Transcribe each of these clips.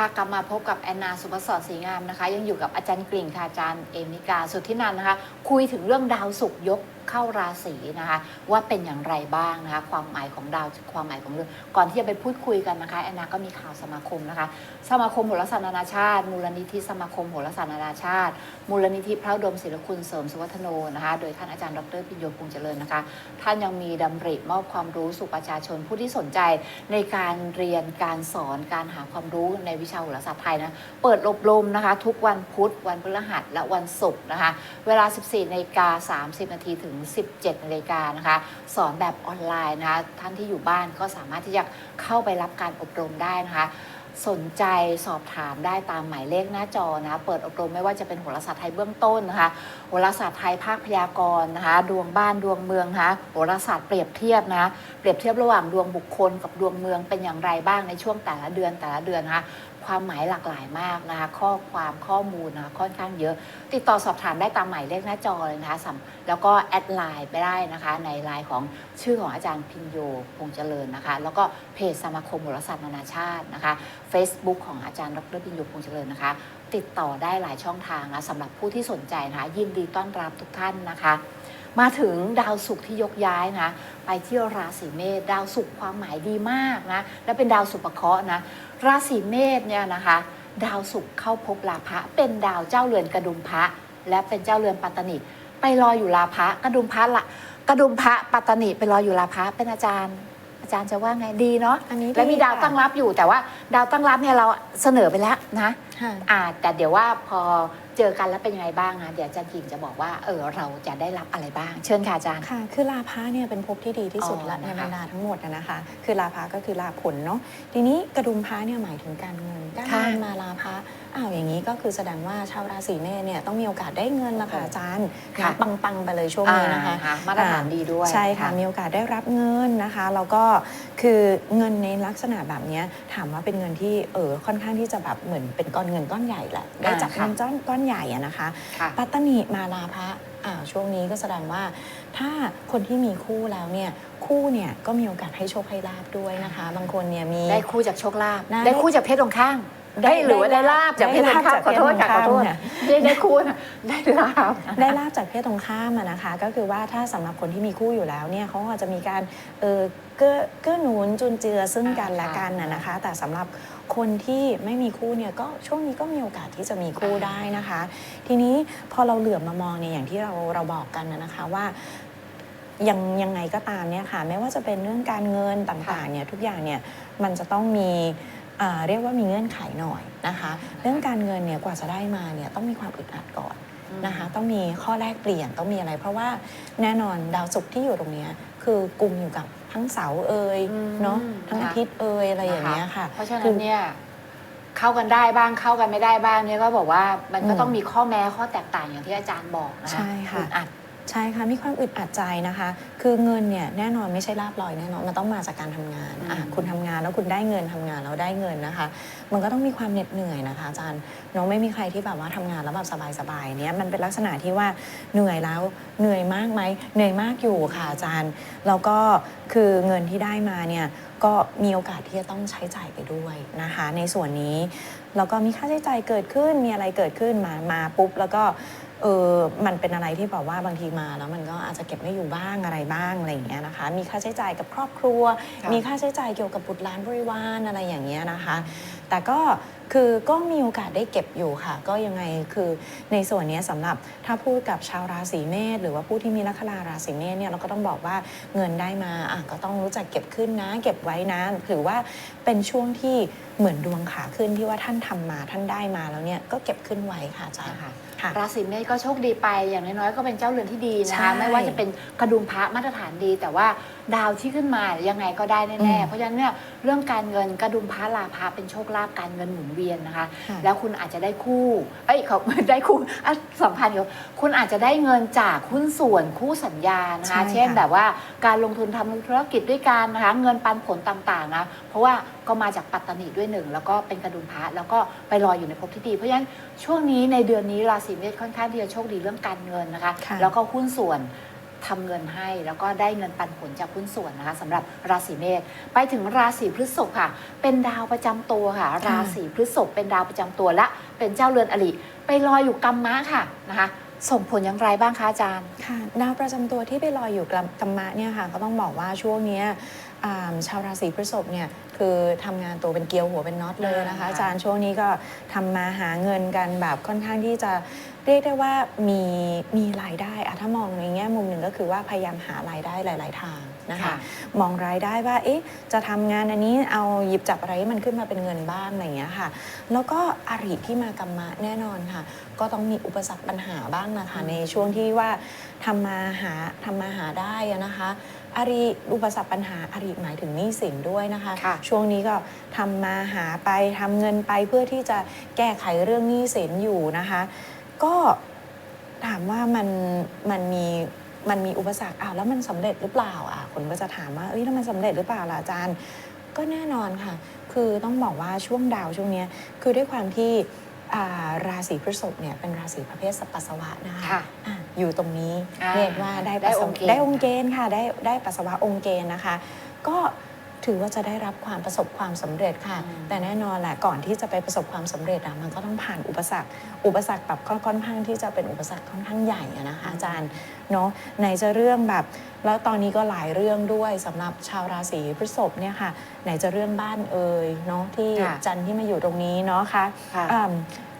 ค่ะกลับมาพบกับแอนนาสุภศรศรีงามนะคะ ยังอยู่กับอาจารย์กลิ่งค่ะอาจารย์เอมิกาสุทธินันนะคะ คุยถึงเรื่องดาวศุกร์ยก เข้าราศีนะคะ ว่าเป็นอย่างไรบ้างนะคะ ความหมายของดาวความหมายของเรื่องก่อนที่จะไปพูดคุยกันนะคะแอนนาก็มีข่าวสมาคมนะคะ สมาคมโหราศาสตร์นานาชาติ มูลนิธิสมาคมโหราศาสตร์นานาชาติ มูลนิธิพระดมศิลคุณเสริมสุวัฒโนนะคะ โดยท่านอาจารย์ดรพิญโยพงษ์เจริญนะคะ ท่านยังมีดำริมอบความรู้สู่ประชาชนผู้ที่สนใจในการเรียนการสอนการหาความรู้ในวิชาโหราศาสตร์ไทยนะเปิดอบรมนะคะ ทุกวันพุธวันพฤหัสและวันศุกร์นะคะ เวลา 14นาฬิกา30นาทีถึง17นาฬิกานะคะ สอนแบบออนไลน์นะคะ ท่านที่อยู่บ้านก็สามารถที่จะเข้าไปรับการอบรมได้นะคะสนใจสอบถามได้ตามหมายเลขหน้าจอนะะเปิดอบรมไม่ว่าจะเป็นโหราศาสตร์ไทยเบื้องต้นนะคะโหราศาสตร์ไทยภาคพยากรณ์นะคะดวงบ้านดวงเมืองนะคะโหราศาสตร์เปรียบเทียบนะะเปรียบเทียบระหว่างดวงบุคคลกับดวงเมืองเป็นอย่างไรบ้างในช่วงแต่ละเดือนแต่ละเดือนนะคะ ความหมายหลากหลายมากนะคะข้อความข้อมูลนะคะค่อนข้างเยอะ ติดต่อสอบถามได้ตามหมายเลขหน้าจอเลยนะคะสแล้วก็แอดไลน์ไปได้นะคะในไลน์ของชื่อของอาจารย์พินโยพงเจริญนะคะ แล้วก็เพจสมาคมโหราศาสตร์นานาชาตินะคะ Facebook ของอาจารย์ดรพินโยพงเจริญนะคะ ติดต่อได้หลายช่องทางนะสำหรับผู้ที่สนใจนะคะยินดีต้อนรับทุกท่านนะคะมาถึงดาวศุกร์ที่ยกย้ายนะ ไปที่ราศีเมษดาวศุกร์ความหมายดีมากนะ และเป็นดาวสุภเคราะห์นะ ราศีเมษเนี่ยนะคะ ดาวศุกร์เข้าพบลาภะเป็นดาวเจ้าเรือนกระดุมพระและเป็นเจ้าเรือนปัตตนิไปรออยู่ลาภะกระดุมพระละกระดุมพระปัตตนิไปรออยู่ลาภะเป็นอาจารย์ อาจารย์จะว่าไงดีเนาะอันนี้และมีดาวค่ะตั้งรับอยู่แต่ว่าดาวตั้งรับเนี่ยเราเสนอไปแล้วนะ ค่ะ อ่าแต่เดี๋ยวว่าพอเจอกันแล้วเป็นยังไงบ้างนะเดี๋ยวอาจารย์กิ่งจะบอกว่าเออเราจะได้รับอะไรบ้าง เชิญค่ะอาจารย์ ค่ะ คือลาพะเนี่ยเป็นภพที่ดีที่สุดอ๋อละในนะคะบรรดาทั้งหมดอะนะคะ คือลาพะก็คือลาผลเนาะ ทีนี้กระดุมพระเนี่ยหมายถึงการเงิน การค่ะเงินมาลาพะอ้าวอย่างนี้ก็คือแสดงว่าชาวราศีเมษเนี่ยต้องมีโอกาสได้เงินละค่ะอาจารย์ค่ะนะปังๆไปเลยช่วงนี้นะคะอ่ามาตรฐานดีด้วย ใช่ค่ะมีโอกาสได้รับเงินนะคะแล้วก็คือเงินในลักษณะแบบเนี้ยถามว่าเป็นเงินที่เออค่อนข้างที่จะแบบเหมือนเป็นก้อนเงินก้อนใหญ่แหละได้จากอ่าค่ะเงินก้อนก้อนใหญ่อะนะคะค่ะปัตตนีมาลาภะอ่าวช่วงนี้ก็แสดงว่าถ้าคนที่มีคู่แล้วเนี่ยคู่เนี่ยก็มีโอกาสให้โชคให้ลาบด้วยนะคะ บางคนเนี่ยมีได้คู่จากโชคลาภได้ได้คู่จากเพศตรงข้าม ได้ได้หรือว่าได้ลาบจากเพศตรงข้ามได้ลาบขอโทษค่ะจากเพศตรงข้ามขอโทษเนี่ยได้ได้คู่นะได้ลาบได้ลาบจากเพศตรงข้ามอะนะคะ ก็คือว่าถ้าสำหรับคนที่มีคู่อยู่แล้วเนี่ยเขาก็จะมีการเออเกื้อเกื้อหนุนจุนเจือซึ่งกันและกันนะนะคะ แต่สำหรับคนที่ไม่มีคู่เนี่ยก็ช่วงนี้ก็มีโอกาสที่จะมีคู่ได้นะคะ ทีนี้พอเราเหลือบมามองเนี่ยอย่างที่เราเราบอกกันนะนะคะว่ายังยังไงก็ตามเนี่ยค่ะ ไม่ว่าจะเป็นเรื่องการเงินต่างๆเนี่ยทุกอย่างเนี่ยมันจะต้องมีอ่า เรียกว่ามีเงื่อนไขหน่อยนะคะ เรื่องการเงินเนี่ยกว่าจะได้มาเนี่ยต้องมีความอึดอัดก่อนนะคะต้องมีข้อแรกเปลี่ยนต้องมีอะไร เพราะว่าแน่นอนดาวศุกร์ที่อยู่ตรงเนี้ยคือกลุ่มอยู่กับทั้งเสาร์เอ่ยอืมเนาะทั้งค่ะอาทิตย์เอ่ยอะไรอย่างเงี้ยค่ะ เพราะฉะคืนั้นเนี่ยเข้ากันได้บ้างเข้ากันไม่ได้บ้างเนี่ยก็บอกว่ามันก็อืมต้องมีข้อแม้ข้อแตกต่างอย่างที่อาจารย์บอกนะคะใช่ค่ะอึดอัด ใช่ค่ะมีความอึดอัดใจนะคะ คือเงินเนี่ยแน่นอนไม่ใช่ลาบลอยแน่นอนมันต้องมาจากการทำงานอะอืมคุณทำงานแล้วคุณได้เงินทำงานแล้วได้เงินนะคะ มันก็ต้องมีความเหน็ดเหนื่อยนะคะอาจารย์น้องไม่มีใครที่แบบว่าทำงานแล้วแบบสบายๆเนี่ยมันเป็นลักษณะที่ว่าเหนื่อยแล้วเหนื่อยมากไหมเหนื่อยมากอยู่ค่ะอาจารย์แล้วก็คือเงินที่ได้มาเนี่ยก็มีโอกาสที่จะต้องใช้จ่ายไปด้วยนะคะ ในส่วนนี้แล้วก็มีค่าใช้จ่ายเกิดขึ้นมีอะไรเกิดขึ้นมามาปุ๊บแล้วก็ เออมันเป็นอะไรที่แบบว่าบางทีมาแล้วมันก็อาจจะเก็บไม่อยู่บ้างอะไรบ้างอะไรอย่างเงี้ยนะคะ มีค่าใช้จ่ายกับครอบครัวค่ะมีค่าใช้จ่ายเกี่ยวกับบุตรหลานบริวารอะไรอย่างเงี้ยนะคะ แต่ก็คือก็มีโอกาสได้เก็บอยู่ค่ะ ก็ยังไงคือในส่วนเนี้ยสำหรับถ้าพูดกับชาวราศีเมษหรือว่าผู้ที่มีลัคนาราศีเมษเนี่ยเราก็ต้องบอกว่าเงินได้มาอะก็ต้องรู้จักเก็บขึ้นนะ เก็บไว้นะถือว่าเป็นช่วงที่เหมือนดวงขาขึ้นที่ว่าท่านทำมาท่านได้มาแล้วเนี่ยก็เก็บขึ้นไว้ค่ะอาจารย์ค่ะ ค่ะราศีเมษก็โชคดีไปอย่างน้อยๆก็เป็นเจ้าเรือนที่ดีนะใช่คะไม่ว่าจะเป็นกระดุมพระมาตรฐานดี แต่ว่าดาวที่ขึ้นมายังไงก็ได้อืแน่มๆเพราะฉะนั้นเนี่ยเรื่องการเงินกระดุมพระลาภะเป็นโชคลาภการเงินหมุนเวียนนะคะ ค่ะ แล้วคุณอาจจะได้คู่เอ้ยเขา ได้คู่อะสัมพันธ์อยู่คุณอาจจะได้เงินจากหุ้นส่วนคู่สัญญานะใช่คะค่ะ เช่นแบบว่าการลงทุนทำธุรกิจด้วยกันนะคะเงินปันผลต่างๆนะเพราะว่าก็มาจากปัตตานีด้วยหนึ่งแล้วก็เป็นกระดุมพระแล้วก็ไปลอยอยู่ในภพที่ดี เพราะฉะนั้นช่วงนี้ในเดือนนี้ราศีเมษค่อนข้างที่จะโชคดีเรื่องการเงินนะคะ ค่ะ แล้วก็หุ้นส่วนทำเงินให้ แล้วก็ได้เงินปันผลจากหุ้นส่วนนะคะสำหรับราศีเมษไปถึงราศีพฤษภค่ะ เป็นดาวประจำตัวค่ะ ราศีพฤษภเป็นดาวประจำตัวและเป็นเจ้าเรือนอริไปลอยอยู่กรรมะค่ะนะคะ ส่งผลอย่างไรบ้างคะอาจารย์ ค่ะดาวประจำตัวที่ไปลอยอยู่กับกรรมะเนี่ยค่ะ ก็ต้องบอกว่าช่วงเนี้ย อ่าชาวราศีพฤษภเนี่ยคือทำงานตัวเป็นเกลียวหัวเป็นน็อตเลยนะคะอ่าอาจารย์ช่วงนี้ก็ทำมาหาเงินกันแบบค่อนข้างที่จะเรียกได้ว่ามีมีรายได้อะถ้ามองในแง่มุมหนึ่งก็คือว่าพยายามหารายได้หลาย ๆ ทางนะคะ ค่ะ มองรายได้ว่าเอ๊ะจะทำงานอันนี้เอาหยิบจับอะไรให้มันขึ้นมาเป็นเงินบ้างอะไรอย่างเงี้ยค่ะ แล้วก็อริที่มากรรมะแน่นอนค่ะ ก็ต้องมีอุปสรรคปัญหาบ้างนะคะอืมในช่วงที่ว่าทำมาหาทำมาหาได้อะนะคะ อริอุปสรรคปัญหาอริหมายถึงหนี้สินด้วยนะคะค่ะช่วงนี้ก็ทำมาหาไปทำเงินไปเพื่อที่จะแก้ไขเรื่องหนี้สินอยู่นะคะ ก็ถามว่ามันมันมีมันมีอุปสรรคอ้าวแล้วมันสำเร็จหรือเปล่าอะคนก็จะถามว่าเอ้ยแล้วมันสำเร็จหรือเปล่าล่ะอาจารย์ ก็แน่นอนค่ะ คือต้องบอกว่าช่วงดาวช่วงเนี้ยคือด้วยความที่ อ่าราศีพฤษภเนี่ยเป็นราศีประเภทสัปปัสสาวะนะคะค่ะอะอยู่ตรงนี้อ่าเรียกว่าได้ได้ปัสสาองค์วะเกณฑ์ได้องค์เกณฑ์ค่ะได้ได้ปัสสาวะองค์เกณฑ์นะคะ ก็ ถือว่าจะได้รับความประสบความสำเร็จค่ะอืมแต่แน่นอนแหละก่อนที่จะไปประสบความสำเร็จอะมันก็ต้องผ่านอุปสรรค อุปสรรคแบบค่อนข้างที่จะเป็นอุปสรรคค่อนข้างใหญ่อะนะคะอาจารย์เนาะไหนจะเรื่องแบบ แล้วตอนนี้ก็หลายเรื่องด้วยสำหรับชาวราศีพฤษภเนี่ยค่ะไหนจะเรื่องบ้านเอ่ยเนาะที่ค่ะจันทร์ที่มาอยู่ตรงนี้เนาะค่ะค่ะ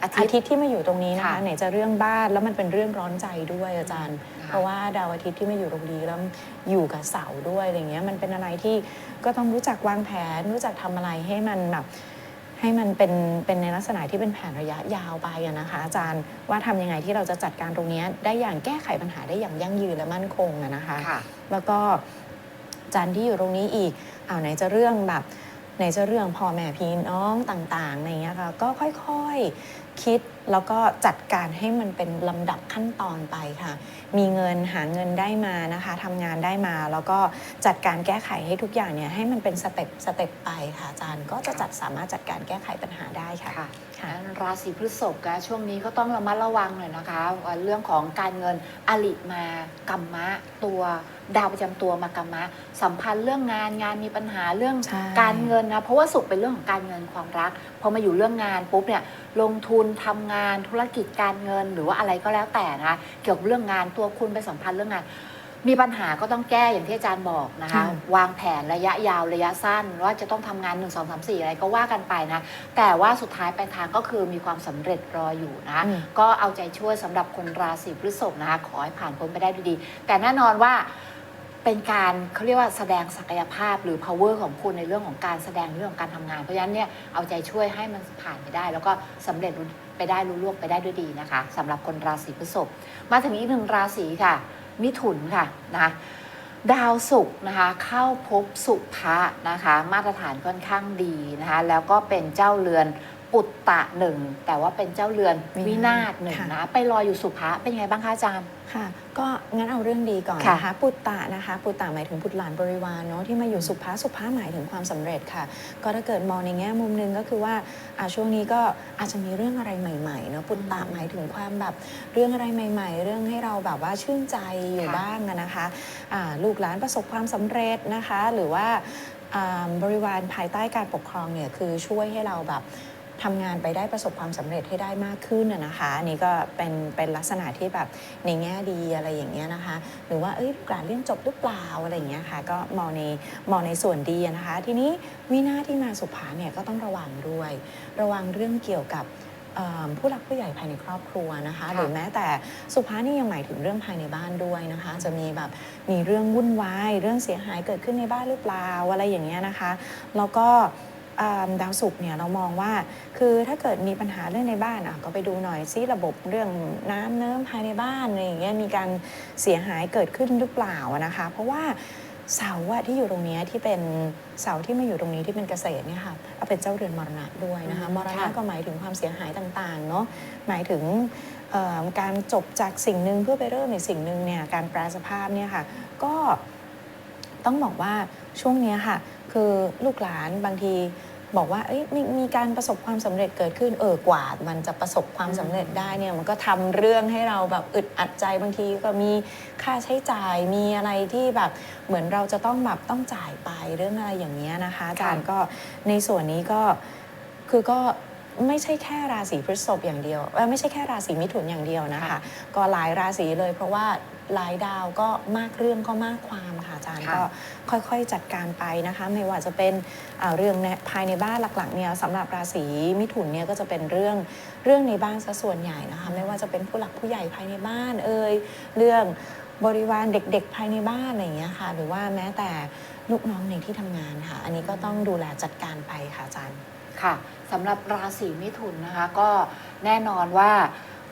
อืมอาทิอาตย์ ทิตย์ที่มาอยู่ตรงนี้นะคะค่ะไหนจะเรื่องบ้านแล้วมันเป็นเรื่องร้อนใจด้วยอาจารย์ ค่ะ เพราะว่าดาวอาทิตย์ที่มาอยู่ตรงนี้แล้วอยู่กับเสาร์ด้วยอะไรเงี้ยมันเป็นอะไรที่ก็ต้องรู้จักวางแผน รู้จักทำอะไรให้มันแบบให้มันเป็นเป็นในลักษณะที่เป็นแผนระยะยาวไปอะนะคะ อาจารย์ว่าทำยังไงที่เราจะจัดการตรงเนี้ยได้อย่างแก้ไขปัญหาได้อย่างยั่งยืนและมั่นคงอะนะคะ ค่ะ แล้วก็จันทร์ที่อยู่ตรงนี้อีกอ้าวไหนจะเรื่องแบบไหนจะเรื่องพ่อแม่พี่น้องต่างๆอะไรเงี้ยค่ะก็ค่อยๆ คิดแล้วก็จัดการให้มันเป็นลำดับขั้นตอนไปค่ะ มีเงินหาเงินได้มานะคะทำงานได้มา แล้วก็จัดการแก้ไขให้ทุกอย่างเนี่ยให้มันเป็นสเต็ปสเต็ปไปค่ะอาจารย์ก็จะจัดสามารถจัดการแก้ไขปัญหาได้ค่ะค่ะค่ะงั้นราศีพฤษภก็ช่วงนี้ก็ต้องระมัดระวังหน่อยนะคะว่าเรื่องของการเงินอลิมากรรมะตัว ดาวประจำตัวมากรรมะสัมพันธ์เรื่องงานงานมีปัญหาเรื่องใช่การเงินนะเพราะว่าสุขเป็นเรื่องของการเงินความรักพอมาอยู่เรื่องงานปุ๊บเนี่ยลงทุนทำงานธุรกิจการเงินหรือว่าอะไรก็แล้วแต่นะคะเกี่ยวกับเรื่องงานตัวคุณไปสัมพันธ์เรื่องงานมีปัญหาก็ต้องแก้อย่างที่อาจารย์บอกนะคะค่ะวางแผนระยะยาวระยะสั้น ว่าจะต้องทำงาน 1 2 3 4 อะไรก็ว่ากันไปนะ แต่ว่าสุดท้ายปลายทางก็คือมีความสำเร็จรออยู่นะคะอืมก็เอาใจช่วยสำหรับคนราศีพฤษภนะคะ ขอให้ผ่านพ้นไปได้ด้วยดีแต่แน่นอนว่า เป็นการเขาเรียกว่าแสดงศักยภาพหรือ power ของคุณในเรื่องของการแสดงเรื่องของการทำงาน เพราะฉะนั้นเนี่ยเอาใจช่วยให้มันผ่านไปได้ แล้วก็สำเร็จไปได้รุ่ล่วงไปได้ด้วยดีนะคะสำหรับคนราศีพฤษภมาถึงอีกหนึ่งราศีค่ะ มิถุนค่ะนะคะดาวศุกร์นะคะเข้าพบสุภะนะคะ มาตรฐานค่อนข้างดีนะคะแล้วก็เป็นเจ้าเรือน ปุตตะหนึ่งแต่ว่าเป็นเจ้าเรือนวิวินานาศศหนึ่งค่ะ นะไปรออยู่สุภะเป็นไงบ้างคะอาจารย์ ค่ะ ก็งั้นเอาเรื่องดีก่อนค่ะนะคะปุตตะนะคะ ปุตตะหมายถึงบุตรหลานบริวารเนาะที่มาอยู่สุภาสุภาหมายถึงความสำเร็จค่ะ ก็ถ้าเกิดมองในแง่มุมหนึงก็คือว่าอ่าช่วงนี้ก็อาจจะมีเรื่องอะไรใหม่ๆเนาะปุตตะหมายถึงความแบบเรื่องอะไรใหม่ ๆ เรื่องให้เราแบบว่าชื่นใจอยู่ค่ะ บ้างอะนะคะอ่าลูกหลานประสบความสำเร็จนะคะ หรือว่าอ่าบริวารภายใต้การปกครองเนี่ยคือช่วยให้เราแบบ ทำงานไปได้ประสบความสำเร็จให้ได้มากขึ้นนะนะคะอันนี้ก็เป็นเป็นลักษณะที่แบบในแง่ดีอะไรอย่างเงี้ยนะคะ หรือว่าเอ้ยลูกหลานเรียนจบหรือเปล่าอะไรอย่างเงี้ยค่ะก็มองในมองในส่วนดีอะนะคะ ทีนี้วินาศที่มาสุภาเนี่ยก็ต้องระวังด้วย ระวังเรื่องเกี่ยวกับเอ่อผู้หลักผู้ใหญ่ภายในครอบครัวนะคะค่ะหรือแม้แต่สุภานี่ยังหมายถึงเรื่องภายในบ้านด้วยนะคะ จะมีแบบมีเรื่องวุ่นวายเรื่องเสียหายเกิดขึ้นในบ้านหรือเปล่าอะไรอย่างเงี้ยนะคะ แล้วก็อ่า ดาวศุกร์เนี่ยเรามองว่าคือถ้าเกิดมีปัญหาเรื่องในบ้านอะก็ไปดูหน่อยซิระบบเรื่องน้ำเนิ้มภายในบ้านอะไรอย่างเงี้ยมีการเสียหายเกิดขึ้นหรือเปล่าอะนะคะ เพราะว่าเสาอะที่อยู่ตรงเนี้ยที่เป็นเสาที่มาอยู่ตรงนี้ที่เป็นเกษตรเนี่ยค่ะเอาเป็นเจ้าเรือนมรณะด้วยนะคะอืมมรณะค่ะก็หมายถึงความเสียหายต่างๆเนาะหมายถึงเอ่อการจบจากสิ่งหนึ่งเพื่อไปเริ่มในสิ่งหนึ่งเนี่ยการแปลสภาพเนี่ยค่ะก็ต้องบอกว่าช่วงเนี้ยค่ะ คือลูกหลานบางที บอกว่าเอ้ยมมีการประสบความสำเร็จเกิดขึ้นเออกว่ามันจะประสบความสำเร็จได้เนี่ยมันก็ทำเรื่องให้เราแบบอึดอัดใจบางทีก็มีค่าใช้จ่ายมีอะไรที่แบบเหมือนเราจะต้องแบบต้องจ่ายไปเรื่องอะไรอย่างเงี้ยนะคะอาจารย์ก็ในส่วนนี้ก็คือก็ ไม่ใช่แค่ราศีพฤษภอย่างเดียวเอ้ยไม่ใช่แค่ราศีมิถุนอย่างเดียวนะคะค่ะก็หลายราศีเลยเพราะว่าหลายดาวก็มากเรื่องก็มากความค่ะอาจารย์ค่ะก็ค่อยๆจัดการไปนะคะ ไม่ว่าจะเป็นอ่าเรื่องในภายในบ้านหลักๆเนี่ยสำหรับราศีมิถุนเนี่ยก็จะเป็นเรื่องเรื่องในบ้านซะส่วนใหญ่นะคะ ไม่ว่าจะเป็นผู้หลักผู้ใหญ่ภายในบ้านเอ่ยเรื่องบริวารเด็กๆ ภายในบ้านอะไรอย่างเงี้ยค่ะ หรือว่าแม้แต่ลูกน้องในที่ทำงานค่ะ อันนี้ก็ต้องดูแลจัดการไปค่ะอาจารย์ ค่ะสำหรับราศีมิถุนนะคะ ก็แน่นอนว่า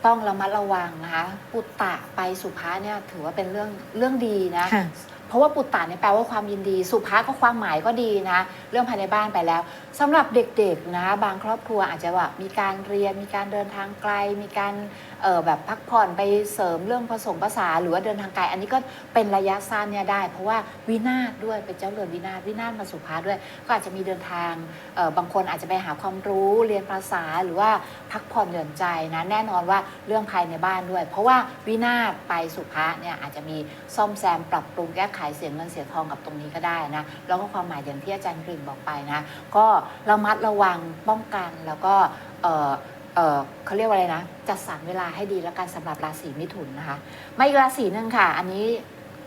ต้องระมัดระวังนะคะ ปุตตะไปสุภาเนี่ยถือว่าเป็นเรื่องเรื่องดีนะะ เพราะว่าปุตตะเนี่ยแปลว่าความยินดี สุภาก็ความหมายก็ดีนะ เรื่องภายในบ้านไปแล้วสำหรับเด็กๆนะบางครอบครัวอาจจะว่ามีการเรียนมีการเดินทางไกล มีการเออแบบพักผ่อนไปเสริมเรื่องผสมภาษาหรือว่าเดินทางไกลอันนี้ก็เป็นระยะสั้นเนี่ยได้ เพราะว่าวินาศด้วยเป็นเจ้าเรือนวินาศวินาศมาสุภาด้วย ก็อาจจะมีเดินทางเออบางคนอาจจะไปหาความรู้เรียนภาษาหรือว่าพักผ่อนหย่อนใจนะแน่นอนว่าเรื่องภายในบ้านด้วย เพราะว่าวินาศไปสุภาเนี่ยอาจจะมีซ่อมแซมปรับปรุงแก้ไขเสียเงินเสียทองกับตรงนี้ก็ได้นะแล้วก็ความหมายอย่างที่อาจารย์กริ่งบอกไปนะ ก็ระมัดระวังป้องกันแล้วก็เอ่อเอ่อเขาเรียกว่าอะไรนะ จัดสรรเวลาให้ดีแล้วกันสำหรับราศีมิถุนนะคะมาอีกราศีหนึ่งค่ะ อันนี้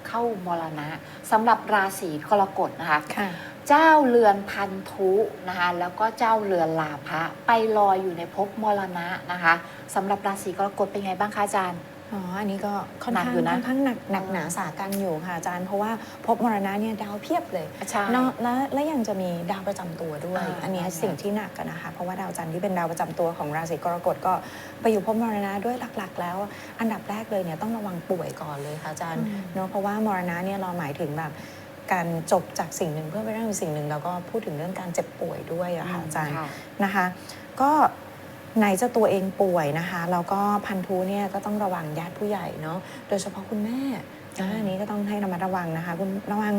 เข้ามรณะสำหรับราศีกรกฎนะคะค่ะเจ้าเรือนพันธุนะคะแล้วก็เจ้าเรือนลาภะไปลอยอยู่ในภพมรณะนะคะสำหรับราศีกรกฎเป็นไงบ้างคะอาจารย์ อ๋อ อันนี้ก็ค่อนหนักข้างอยู่นะค่อนข้างหนักหนักหนาสากันอยู่ค่ะอาจารย์ เพราะว่าพบมรณะเนี่ยดาวเพียบเลยใช่เนาะและและยังจะมีดาวประจำตัวด้วย อ่าอันเนี้ยใช่ สิ่งที่หนักกันนะคะ เพราะว่าดาวจันทร์ที่เป็นดาวประจำตัวของราศีกรกฎก็ไปอยู่พบมรณะด้วยหลักๆ แล้ว อันดับแรกเลยเนี่ยต้องระวังป่วยก่อนเลยค่ะอาจารย์อืมเนาะเพราะว่ามรณะเนี่ยเราหมายถึงแบบการจบจากสิ่งหนึ่งเพื่อไปเรื่องอีกสิ่งหนึ่งแล้วก็พูดถึงเรื่องการเจ็บป่วยด้วยอะค่ะอาจารย์ ค่ะ นะคะก็ ไหนจะตัวเองป่วยนะคะแล้วก็พันธุเนี่ยก็ต้องระวังญาติผู้ใหญ่เนาะโดยเฉพาะคุณแม่อืมนะอันนี้ก็ต้องให้ระมัดระวังนะคะคุณระวัง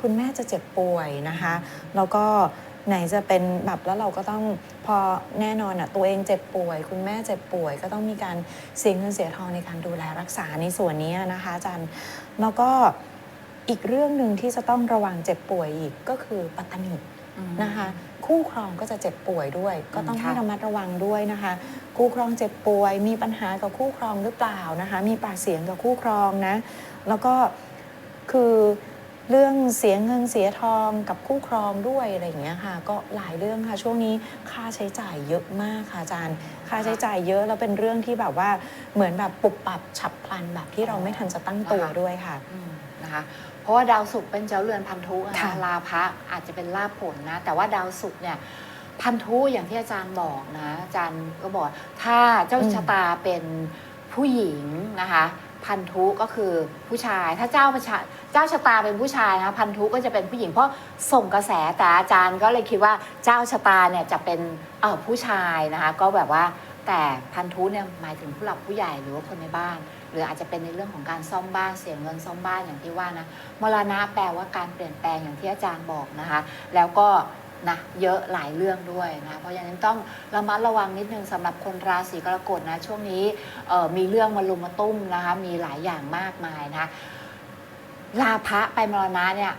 คุณแม่จะเจ็บป่วยนะคะแล้วก็ไหนจะเป็นแบบแล้วเราก็ต้องพอแน่นอนอะตัวเองเจ็บป่วย คุณแม่เจ็บป่วย ก็ต้องมีการเสียเงินเสียทองในการดูแลรักษาในส่วนนี้นะคะอาจารย์แล้วก็อีกเรื่องหนึ่งที่จะต้องระวังเจ็บป่วยอีกก็คือปัตตนิอืมนะคะ คู่ครองก็จะเจ็บป่วยด้วย ก็ต้องค่ะให้ระมัดระวังด้วยนะคะ คู่ครองเจ็บป่วย มีปัญหากับคู่ครองหรือเปล่านะคะ มีปากเสียงกับคู่ครองนะ แล้วก็คือเรื่องเสียเงินเสียทองกับคู่ครองด้วยอะไรอย่างเงี้ยค่ะ ก็หลายเรื่องค่ะช่วงนี้ค่าใช้จ่ายเยอะมากค่ะอาจารย์ ค่าใช้จ่ายเยอะแล้วเป็นเรื่องที่แบบว่าเหมือนแบบปุบปับฉับพลันแบบที่เราไม่ทันจะตั้งตัวด้วยค่ะอืมนะคะเพ ราะว่าดาวศุกร์เป็นเจ้าเรือนพันธุนะค่ะคะลาภะอาจจะเป็นลาภผลนะ แต่ว่าดาวศุกร์เนี่ยพันธุอย่างที่อาจารย์บอกนะ อาจารย์ก็บอกถ้าเจ้าชะตาเป็นผู้หญิงนะคะพันธุก็คือผู้ชายถ้าเจ้าประชาเจ้าชะตาเป็นผู้ชายนะคะพันธุก็จะเป็นผู้หญิง เพราะส่งกระแสแต่อาจารย์ก็เลยคิดว่าเจ้าชะตาเนี่ยจะเป็นเออผู้ชายนะคะก็แบบว่า แต่พันธุเนี่ยหมายถึงผู้หลักผู้ใหญ่หรือว่าคนในบ้าน หรืออาจจะเป็นในเรื่องของการซ่อมบ้านเสียเงินซ่อมบ้านอย่างที่ว่านะมรณะแปลว่าการเปลี่ยนแปลงอย่างที่อาจารย์บอกนะคะ แล้วก็นะเยอะหลายเรื่องด้วยนะ เพราะฉะนั้นต้องระมัดระวังนิดนึงสำหรับคนราศีกรกฎนะ ช่วงนี้มีเรื่องมาลุมมาตุ้มนะคะ มีหลายอย่างมากมายนะคะลาภะไปมรณะเนี่ย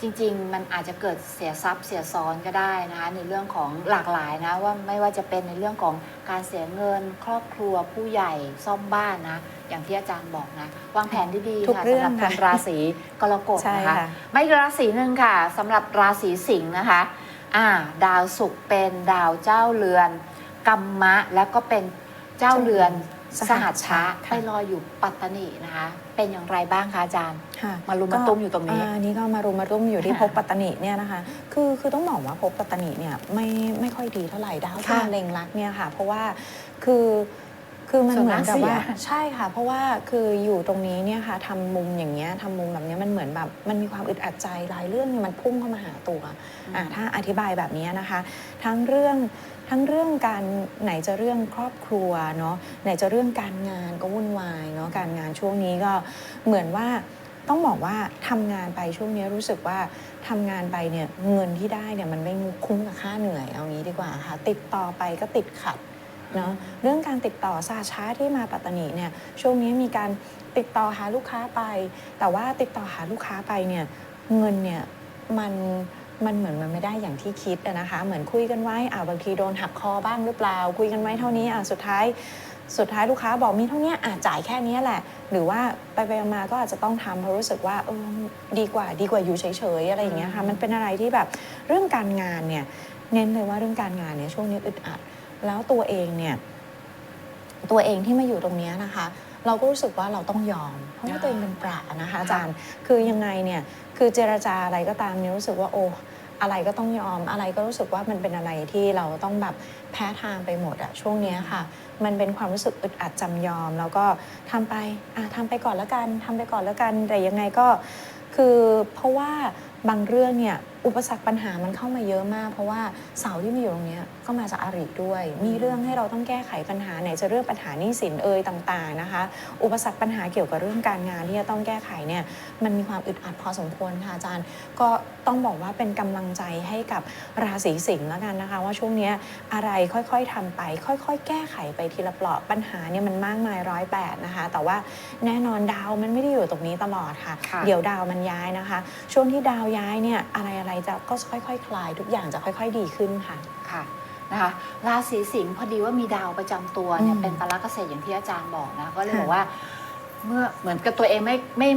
จริงๆ มันอาจจะเกิดเสียทรัพย์เสียซ้อนก็ได้นะคะในเรื่องของหลากหลายนะว่าไม่ว่าจะเป็นในเรื่องของการเสียเงิน ครอบครัวผู้ใหญ่ซ่อมบ้านนะอย่างที่อาจารย์บอกนะวางแผนดีๆทุกค่ะเรื่สำองหรับคนค่ะราศีกรกฎใช่นะคะค่ะไม่ราศีหนึ่งค่ะสำหรับราศีสิงห์นะคะอ่าดาวศุกร์เป็นดาวเจ้าเรือนกัมมะ แล้วก็เป็นเจ้าเรือนสสหัหัชชชะชะค่ะไปลอยอยู่ปัตตานีนะคะ เป็นอย่างไรบ้างคะอาจารย์ ค่ะมารุมมาตุ้มอยู่ตรงนี้าอันนี้ก็มารุมมาตุ้มอยู่ที่ค่ะภพปัตตนิเนี่ยนะคะ คือคือต้องบอกว่าภพปัตตนิเนี่ยไม่ไม่ค่อยดีเท่าไหร่ดาวที่ค่ะมาเล็งรักเนี่ยค่ะ เพราะว่าคือ คือมันส่วนเหมือนกับมากเสียว่าใช่ค่ะ เพราะว่าคืออยู่ตรงนี้เนี่ยค่ะทำมุมอย่างเงี้ยทำมุมแบบเนี้ยมันเหมือนแบบมันมีความอึดอัดใจหลายเรื่องเนี่ยมันพุ่งเข้ามาหาตัวอะถ้าอธิบายแบบนี้นะคะ ทั้งเรื่องทั้งเรื่องการไหนจะเรื่องครอบครัวเนาะไหนจะเรื่องการงานก็วุ่นวายเนาะการงานช่วงนี้ก็เหมือนว่าต้องบอกว่าทำงานไปช่วงนี้รู้สึกว่าทำงานไปเนี่ยเงินที่ได้เนี่ยมันไม่คุ้มกับค่าเหนื่อยเอางี้ดีกว่าค่ะติดต่อไปก็ติดขัด เนาะเรื่องการติดต่อซาช้าที่มาปัตตานีเนี่ยช่วงนี้มีการติดต่อหาลูกค้าไป แต่ว่าติดต่อหาลูกค้าไปเนี่ยเงินเนี่ยมันมันเหมือนมันไม่ได้อย่างที่คิดนะคะ เหมือนคุยกันไว้อ่าบางทีโดนหักคอบ้างหรือเปล่า คุยกันไว้เท่านี้อะสุดท้ายสุดท้ายลูกค้าบอกมีเท่านี้อ่าจ่ายแค่นี้แหละ หรือว่าไปไปมาๆก็อาจจะต้องทำเพราะรู้สึกว่าเออดีกว่าดีกว่าอยู่เฉยๆอะไรอย่างเงี้ยค่ะมันเป็นอะไรที่แบบเรื่องการงานเนี่ยเน้นเลยว่าเรื่องการงานเนี่ยช่วงนี้อึดอัด แล้วตัวเองเนี่ย ตัวเองที่มาอยู่ตรงเนี้ยนะคะ เราก็รู้สึกว่าเราต้องยอม เพราะว่าตัวเองเป็นประนะคะอาจารย์คือยังไงเนี่ยคือเจรจาอะไรก็ตามเนี่ยรู้สึกว่าโอ้อะไรก็ต้องยอมอะไรก็รู้สึกว่ามันเป็นอะไรที่เราต้องแบบแพ้ทางไปหมดอะช่วงเนี้ยค่ะ มันเป็นความรู้สึกอึดอัดจำยอม แล้วก็ทำไปอะทำไปก่อนแล้วกันทำไปก่อนแล้วกัน แต่ยังไงก็คือเพราะว่าบางเรื่องเนี่ยอุปสรรคปัญหามันเข้ามาเยอะมาก เพราะว่าเสาที่มาอยู่ตรงเนี้ยก็มาจากอาริด้วย มีเรื่องให้เราต้องแก้ไขปัญหาไหนจะเรื่องปัญหาหนี้สินเอ่ยต่างๆนะคะ อุปสรรคปัญหาเกี่ยวกับเรื่องการงานที่จะต้องแก้ไขเนี่ยมันมีความอึดอัดพอสมควรค่ะอาจารย์ ก็ต้องบอกว่าเป็นกำลังใจให้กับราศีสิงห์แล้วกันนะคะ ว่าช่วงเนี้ยอะไรค่อยๆทำไป ค่อยๆ แก้ไขไปทีละเปราะปัญหาเนี่ยมันมากมายร้อยแปดนะคะ แต่ว่าแน่นอนดาวมันไม่ได้อยู่ตรงนี้ตลอดค่ะค่ะเดี๋ยวดาวมันย้ายนะคะ ช่วงที่ดาวย้ายเนี่ยอะไรอะไรๆจะก็ค่อยๆคลาย ทุกอย่างจะค่อย ๆ ดีขึ้นค่ะ ค่ะนะคะราศีสิงห์พอดีว่ามีดาวประจำตัวเนี่ยอืมเป็นตาลักเกษตรอย่างที่อาจารย์บอกนะก็เลยค่ะบอกว่า เมื่อเหมือนกับตัวเองไม่ไม่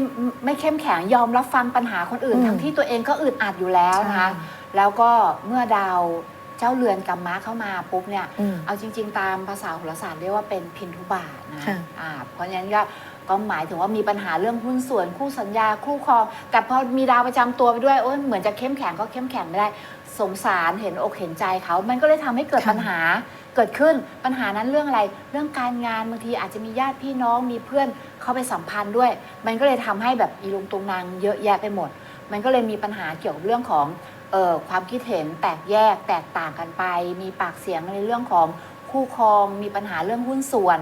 ไม่เข้มแข็งยอมรับฟังปัญหาคนอื่น อืมทั้งที่ตัวเองก็อึดอัดอยู่แล้วนะคะใช่ แล้วก็เมื่อดาวเจ้าเรือนกัมมะเข้ามาปุ๊บเนี่ย อืม เอาจริง ๆ ตามภาษาโหราศาสตร์เรียกว่าเป็นพินทุบาทนะค่ะ อ่าเพราะฉะนั้นก็ ก็หมายถึงว่ามีปัญหาเรื่องหุ้นส่วนคู่สัญญาคู่ครองแต่พอมีดาวประจำตัวไปด้วยโอ้ยเหมือนจะเข้มแข็งก็เข้มแข็งไม่ได้ สงสารเห็นอกเห็นใจเขา มันก็เลยทำให้เกิดค่ะปัญหาเกิดขึ้นปัญหานั้นเรื่องอะไร เรื่องการงานบางทีอาจจะมีญาติพี่น้องมีเพื่อนเข้าไปสัมพันธ์ด้วย มันก็เลยทำให้แบบอีลุงตุงนางเยอะแยะไปหมด มันก็เลยมีปัญหาเกี่ยวกับเรื่องของเอ่อความคิดเห็นแตกแยกแตกต่างกันไป มีปากเสียงในเรื่องของคู่ครอง มีปัญหาเรื่องหุ้นส่วน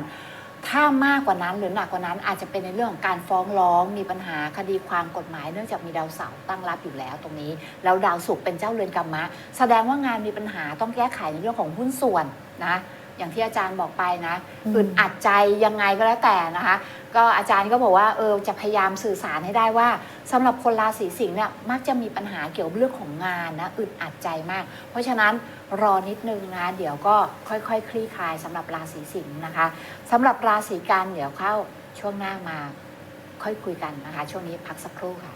ถ้ามากกว่านั้นหรือหนักกว่านั้นอาจจะเป็นในเรื่องของการฟ้องร้องมีปัญหาคดีความกฎหมายเนื่องจากมีดาวเสาร์ตั้งรับอยู่แล้วตรงนี้ แล้วดาวศุกร์เป็นเจ้าเรือนกรรมะ แสดงว่างานมีปัญหาต้องแก้ไขในเรื่องของหุ้นส่วนนะ อย่างที่อาจารย์บอกไปนะอึดอัดใจยังไงก็แล้วแต่นะคะ ก็อาจารย์ก็บอกว่าเออจะพยายามสื่อสารให้ได้ว่า สำหรับคนราศีสิงห์เนี่ยมักจะมีปัญหาเกี่ยวกับเรื่องของงานนะอึดอัดใจมาก เพราะฉะนั้นรอนิดนึงนะเดี๋ยวก็ค่อยๆคคลี่คลายสำหรับราศีสิงห์นะคะ สำหรับราศีกันเดี๋ยวเข้าช่วงหน้ามาค่อยคุยกันนะคะ ช่วงนี้พักสักครู่ค่ะ